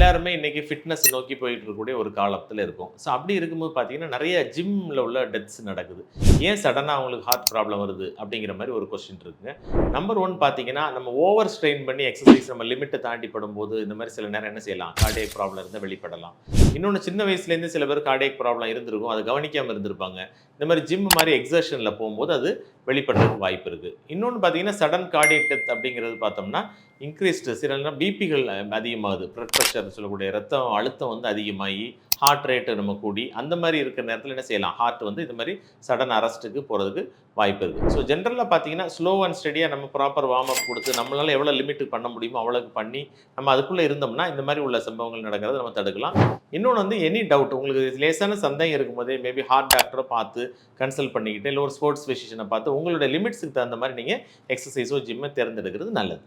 எல்லாருமே இன்னைக்கு ஃபிட்னஸ் நோக்கி போயிட்டு இருக்கக்கூடிய ஒரு காலத்தில் இருக்கும். ஸோ அப்படி இருக்கும்போது பார்த்தீங்கன்னா நிறைய ஜிம்மில் உள்ள டெத்ஸ் நடக்குது. ஏன் சடனாக அவங்களுக்கு ஹார்ட் ப்ராப்ளம் வருது? அப்படிங்கிற மாதிரி ஒரு கொஸ்டின் இருக்குங்க. நம்பர் ஒன் பார்த்தீங்கன்னா நம்ம ஓவர் ஸ்ட்ரெயின் பண்ணி எக்ஸசைஸ் நம்ம லிமிட்டை தாண்டி படும்போது இந்த மாதிரி சில நேரம் என்ன செய்யலாம்? கார்டியக் ப்ராப்ளம் இருந்தால் வெளிப்படலாம். இன்னொன்று சின்ன வயசுலேருந்து சில பேர் கார்டியக் ப்ராப்ளம் இருந்திருக்கும். அதை கவனிக்காமல் இருந்திருப்பாங்க. இந்த மாதிரி ஜிம் மாதிரி எக்ஸர்ஷனில் போகும்போது அது வெளிப்படுறதுக்கு வாய்ப்பு இருக்குது இன்னொன்று பார்த்தீங்கன்னா சடன் கார்டியக் டெத் அப்படிங்கிறது பார்த்தோம்னா இன்க்ரீஸ்டு சில பிபிகள் அதிகமாகுது. ப்ளட் ப்ரெஷர் சொல்லக்கூடிய ரத்தம் அழுத்தம் வந்து அதிகமாகி ஹார்ட் ரேட்டு நம்ம கூடி அந்த மாதிரி இருக்கிற நேரத்தில் என்ன செய்யலாம்? ஹார்ட் வந்து இது மாதிரி சடன் அரெஸ்ட்டுக்கு போகிறதுக்கு வாய்ப்பு இருக்குது ஸோ ஜென்ரலாக பார்த்தீங்கன்னா ஸ்லோ அண்ட் ஸ்டடியாக நம்ம ப்ராப்பர் வார்ம் அப் கொடுத்து நம்மளால் எவ்வளோ லிமிட்டுக்கு பண்ண முடியுமோ அவ்வளோக்கு பண்ணி நம்ம அதுக்குள்ளே இருந்தோம்னா இந்த மாதிரி உள்ள சம்பவங்கள் நடக்கிறத நம்ம தடுக்கலாம். இன்னொன்று வந்து எனி டவுட் உங்களுக்கு லேசான சந்தேகம் இருக்கும்போதே மேபி ஹார்ட் டாக்டரை பார்த்து கன்சல்ட் பண்ணிக்கிட்டு இல்லை ஒரு ஸ்போர்ட்ஸ் ஃபிசிஷியனை பார்த்து உங்களுடைய லிமிட்ஸுக்கு தகுந்த மாதிரி நீங்கள் எக்ஸசைஸோ ஜிம்மை தேர்ந்தெடுக்கிறது நல்லது.